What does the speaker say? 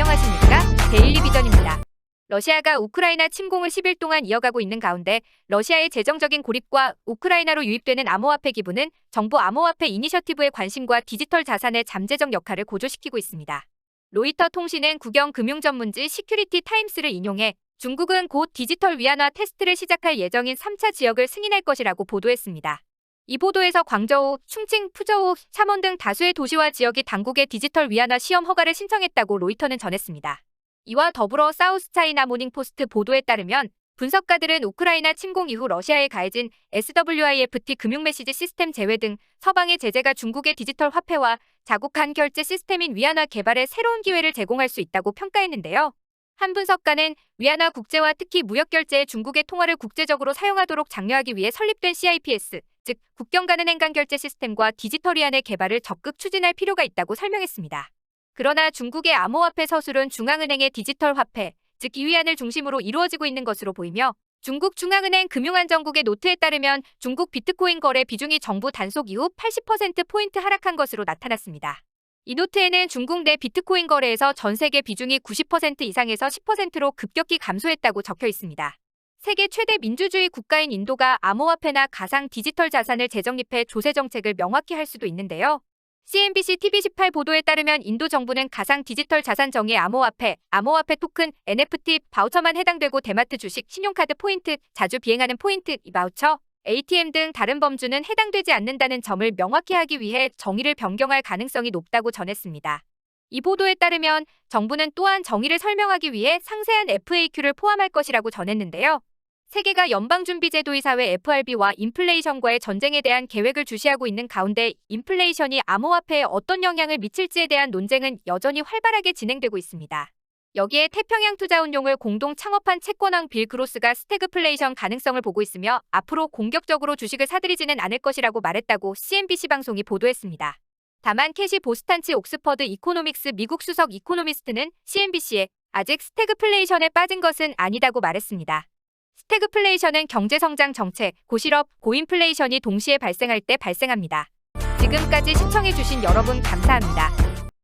안녕하십니까? 데일리 비전입니다. 러시아가 우크라이나 침공을 10일 동안 이어가고 있는 가운데 러시아의 재정적인 고립과 우크라이나로 유입되는 암호화폐 기부는 정부 암호화폐 이니셔티브의 관심과 디지털 자산의 잠재적 역할을 고조시키고 있습니다. 로이터 통신은 국영 금융 전문지 시큐리티 타임스를 인용해 중국은 곧 디지털 위안화 테스트를 시작할 예정인 3차 지역을 승인할 것이라고 보도했습니다. 이 보도에서 광저우, 충칭, 푸저우, 샤먼 등 다수의 도시와 지역이 당국의 디지털 위안화 시험 허가를 신청했다고 로이터는 전했습니다. 이와 더불어 사우스차이나 모닝포스트 보도에 따르면 분석가들은 우크라이나 침공 이후 러시아에 가해진 SWIFT 금융 메시지 시스템 제외 등 서방의 제재가 중국의 디지털 화폐와 자국한 결제 시스템인 위안화 개발에 새로운 기회를 제공할 수 있다고 평가했는데요. 한 분석가는 위안화 국제화 특히 무역 결제에 중국의 통화를 국제적으로 사용하도록 장려하기 위해 설립된 CIPS, 즉 국경 간의 행간 결제 시스템과 디지털 위안의 개발을 적극 추진할 필요가 있다고 설명했습니다. 그러나 중국의 암호화폐 서술은 중앙은행의 디지털 화폐, 즉 이위안을 중심으로 이루어지고 있는 것으로 보이며 중국 중앙은행 금융안정국의 노트에 따르면 중국 비트코인 거래 비중이 정부 단속 이후 80%포인트 하락한 것으로 나타났습니다. 이 노트에는 중국 내 비트코인 거래에서 전 세계 비중이 90% 이상에서 10%로 급격히 감소했다고 적혀 있습니다. 세계 최대 민주주의 국가인 인도가 암호화폐나 가상 디지털 자산을 재정립해 조세 정책을 명확히 할 수도 있는데요. CNBC TV18 보도에 따르면 인도 정부는 가상 디지털 자산 정의 암호화폐, 암호화폐 토큰, NFT, 바우처만 해당되고 대마트 주식, 신용카드 포인트, 자주 비행하는 포인트, 이 바우처, ATM 등 다른 범주는 해당되지 않는다는 점을 명확히 하기 위해 정의를 변경할 가능성이 높다고 전했습니다. 이 보도에 따르면 정부는 또한 정의를 설명하기 위해 상세한 FAQ를 포함할 것이라고 전했는데요. 세계가 연방준비제도이사회 FRB와 인플레이션과의 전쟁에 대한 계획을 주시하고 있는 가운데 인플레이션이 암호화폐에 어떤 영향을 미칠지에 대한 논쟁은 여전히 활발하게 진행되고 있습니다. 여기에 태평양 투자운용을 공동 창업한 채권왕 빌 그로스가 스태그플레이션 가능성을 보고 있으며 앞으로 공격적으로 주식을 사들이지는 않을 것이라고 말했다고 CNBC 방송이 보도했습니다. 다만 캐시 보스탄치 옥스퍼드 이코노믹스 미국 수석 이코노미스트는 CNBC에 아직 스태그플레이션에 빠진 것은 아니다고 말했습니다. 스태그플레이션은 경제성장 정책, 고실업, 고인플레이션이 동시에 발생할 때 발생합니다. 지금까지 시청해주신 여러분 감사합니다.